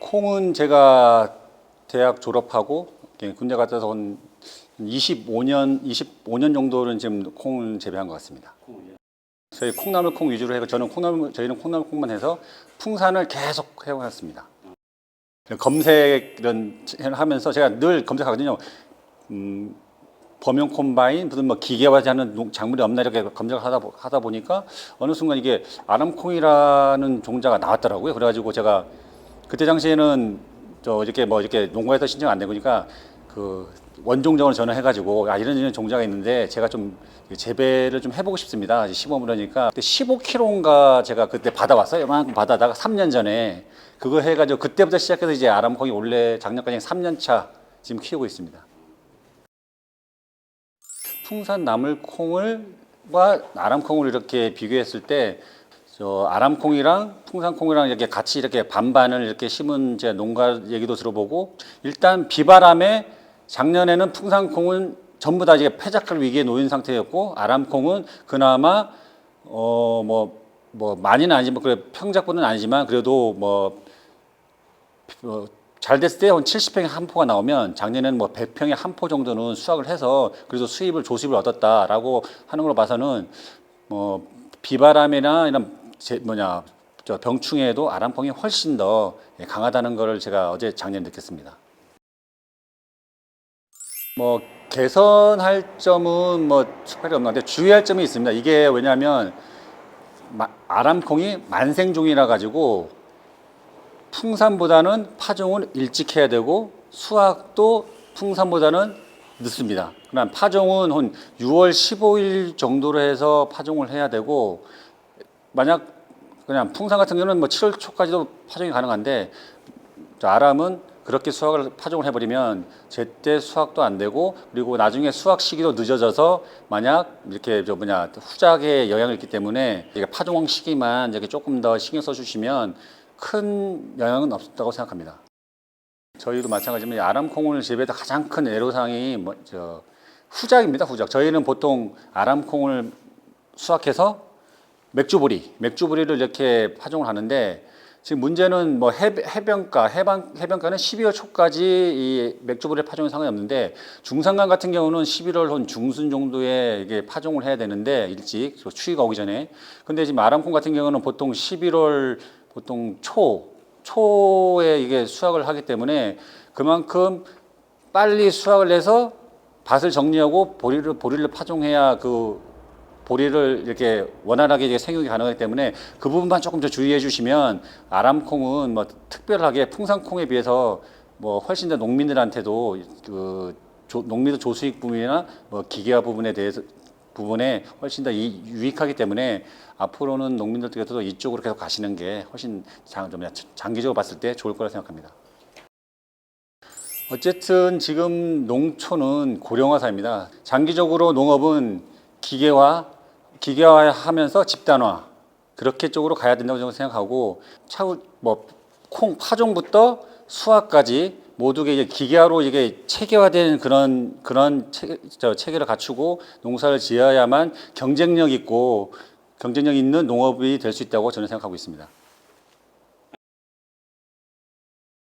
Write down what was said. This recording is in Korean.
콩은 제가 대학 졸업하고 군대 갔다 와서 한 25년 25년 정도는 지금 콩을 재배한 것 같습니다. 저희 콩나물 콩 위주로 해서 저는 콩나물 저희는 콩나물 콩만 해서 풍산을 계속 해왔습니다. 검색 이런 하면서 제가 늘 검색하거든요. 음, 범용 콤바인 무슨 뭐 기계화하는 농- 작물이 없나 이렇게 검색을 하다, 보- 하다 보니까 어느 순간 이게 아람콩이라는 종자가 나왔더라고요. 그래가지고 제가 그때 당시에는 저 이렇게 뭐 이렇게 농가에서 신청 안 되니까 그 원종정을 전화해가지고 아 이런 이런 종자가 있는데 제가 좀 재배를 좀 해보고 싶습니다. 시범을 하니까 그때 15kg인가 제가 그때 받아왔어요. 이만큼 받아다가 3년 전에 그거 해가지고 그때부터 시작해서 이제 아람콩이 원래 작년까지 3년 차 지금 키우고 있습니다. 풍산 나물콩을과 아람콩을 이렇게 비교했을 때 저 아람콩이랑 풍산콩이랑 이렇게 같이 이렇게 반반을 이렇게 심은 제 농가 얘기도 들어보고 일단 비바람에 작년에는 풍산콩은 전부 다 이제 폐작할 위기에 놓인 상태였고 아람콩은 그나마 어뭐뭐 많이는 아니지만 그래 평작분은 아니지만 그래도 뭐 어, 잘 됐을 때 한 70평에 한 포가 나오면 작년에는 뭐 100평에 한 포 정도는 수확을 해서 그래도 수입을 조수입을 얻었다라고 하는 걸로 봐서는 뭐 비바람이나 이런 제 뭐냐 저 병충해에도 아람콩이 훨씬 더 예, 강하다는 것을 제가 어제 작년 느꼈습니다. 뭐 개선할 점은 뭐 특별히 없는데 주의할 점이 있습니다. 이게 왜냐하면 마- 아람콩이 만생종이라 가지고 풍산보다는 파종을 일찍 해야 되고 수확도 풍산보다는 늦습니다. 그럼 파종은 한 6월 15일 정도로 해서 파종을 해야 되고 만약 그냥 풍산 같은 경우는 뭐 7월 초까지도 파종이 가능한데 저 아람은 그렇게 수확을 파종을 해버리면 제때 수확도 안 되고 그리고 나중에 수확 시기도 늦어져서 만약 이렇게 저 뭐냐 후작에 영향을 있기 때문에 파종 시기만 이렇게 조금 더 신경 써주시면 큰 영향은 없다고 생각합니다. 저희도 마찬가지지만 이 아람콩을 재배할 때 가장 큰 애로사항이 뭐, 저, 후작입니다. 후작. 저희는 보통 아람콩을 수확해서 맥주보리, 맥주보리를 이렇게 파종을 하는데 지금 문제는 뭐 해, 해변가, 해방, 해변가는 12월 초까지 이 맥주보리 파종은 상관이 없는데 중산간 같은 경우는 11월 한 중순 정도에 이게 파종을 해야 되는데 일찍 그 추위가 오기 전에. 근데 지금 아람콩 같은 경우는 보통 11월 보통 초 초에 이게 수확을 하기 때문에 그만큼 빨리 수확을 해서 밭을 정리하고 보리를 보리를 파종해야 그 보리를 이렇게 원활하게 생육이 가능하기 때문에 그 부분만 조금 더 주의해 주시면 아람콩은 뭐 특별하게 풍산콩에 비해서 뭐 훨씬 더 농민들한테도 그 조, 농민들 조수익 부분이나 뭐 기계화 부분에 대해서 부분에 훨씬 더 이- 유익하기 때문에 앞으로는 농민들께서도 이쪽으로 계속 가시는 게 훨씬 장, 좀 장기적으로 봤을 때 좋을 거라 생각합니다. 어쨌든 지금 농촌은 고령화 사회입니다. 장기적으로 농업은 기계화, 기계화하면서 집단화 그렇게 쪽으로 가야 된다고 저는 생각하고 차후 뭐콩 파종부터 수확까지 모두가 이제 기계화로 이게 체계화된 그런 그런 체, 저 체계를 갖추고 농사를 지어야만 경쟁력 있고 경쟁력 있는 농업이 될 수 있다고 저는 생각하고 있습니다.